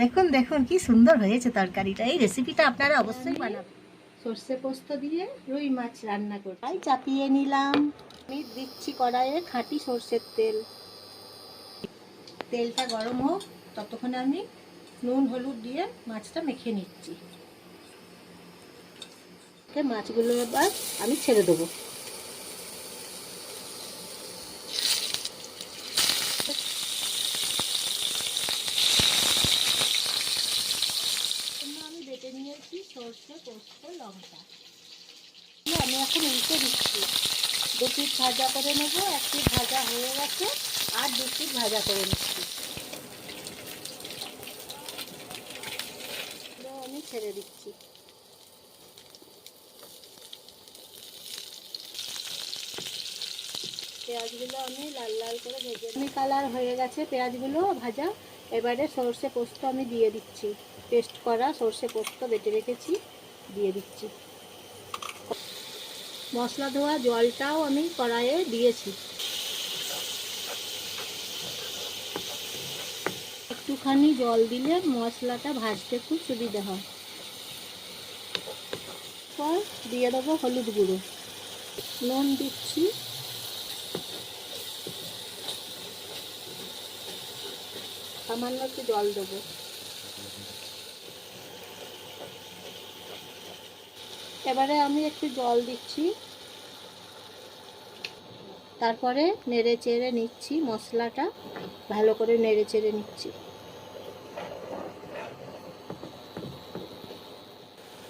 দেখুন দেখুন, কি সুন্দর হয়েছে তরকারিটা। এই রেসিপিটা আপনারা অবশ্যই বানাবেন। সর্ষে পোস্ত দিয়ে রুই মাছ রান্না করছি। তাই চাপিয়ে নিলাম। আমি দিচ্ছি কড়াইয়ে খাঁটি সর্ষের তেল। তেলটা গরম হোক, ততক্ষণে আমি নুন, হলুদ দিয়ে মাছটা মেখে নিচ্ছি। মাছগুলো এবার আমি ছেড়ে দেবো। আমি নিয়েছি সর্ষে, পোস্ত, লঙ্কা। আমি এখন উল্টে দিচ্ছি। দু ভাজা করে নেব এক ভাজা হয়ে গেছে, আর দু ভাজা করে নিচ্ছি। আমি ছেড়ে দিচ্ছি। পেঁয়াজগুলো আমি লাল লাল করে ভেজে আমি কালার হয়ে গেছে পেঁয়াজগুলো ভাজা। এবারে সর্ষে পোস্ত আমি দিয়ে দিচ্ছি। পেস্ট করা সর্ষে পোস্ত বেটে রেখেছি, দিয়ে দিচ্ছি। মশলা ধোয়া জলটাও আমি কড়াইয়ে দিয়েছি। একটুখানি জল দিলে মশলাটা ভাজতে খুব সুবিধা হয়। দিয়ে দেবো হলুদ গুঁড়ো। নুন দিচ্ছি। সামান্য একটু জল দেবো। এবারে আমি একটু জল দিচ্ছি। তারপরে নেড়ে চেড়ে নিচ্ছি মশলাটা। ভালো করে নেড়ে চেড়ে নিচ্ছি।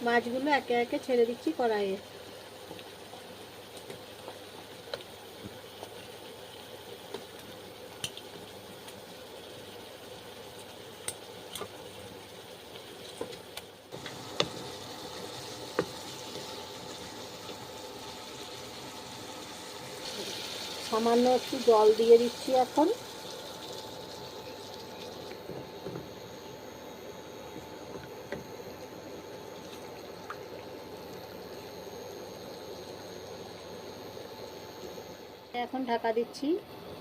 মাছগুলো একে একে ছেড়ে দিচ্ছি কড়াইয়ে। সামান্য একটু জল দিয়ে দিচ্ছি এখন। এখন ঢাকা দিচ্ছি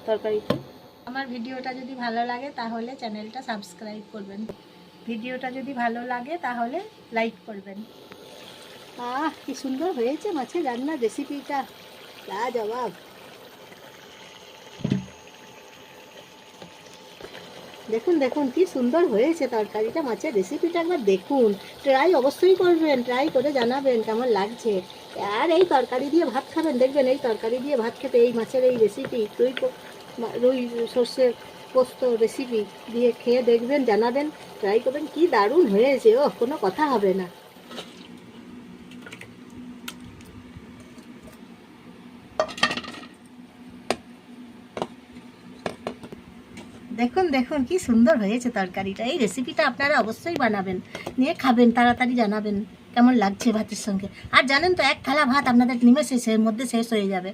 তরকারিতে। আমার ভিডিওটা যদি ভালো লাগে তাহলে চ্যানেলটা সাবস্ক্রাইব করবেন। ভিডিওটা যদি ভালো লাগে তাহলে লাইক করবেন। আহ কি সুন্দর হয়েছে মাছের রান্নার রেসিপিটা। যা জবাব। দেখুন দেখুন, কি সুন্দর হয়েছে তরকারিটা, মাছের রেসিপিটা একবার দেখুন। ট্রাই অবশ্যই করবেন ট্রাই করে জানাবেন কেমন লাগছে। আর এই তরকারি দিয়ে ভাত খাবেন, দেখবেন এই তরকারি দিয়ে ভাত খেতে এই মাছের এই রেসিপি রুই রুই সর্ষে পোস্ত রেসিপি দিয়ে খেয়ে দেখবেন, জানাবেন ট্রাই করবেন, কি দারুণ হয়েছে ও কোনো কথা হবে না। দেখুন দেখুন, কি সুন্দর হয়েছে তরকারিটা। এই রেসিপিটা আপনারা অবশ্যই বানাবেন। নিয়ে খাবেন, তাড়াতাড়ি জানাবেন কেমন লাগছে ভাতের সঙ্গে। আর জানেন তো, এক থালা ভাত আপনাদের নিমেষে সে মধ্যে শেষ হয়ে যাবে।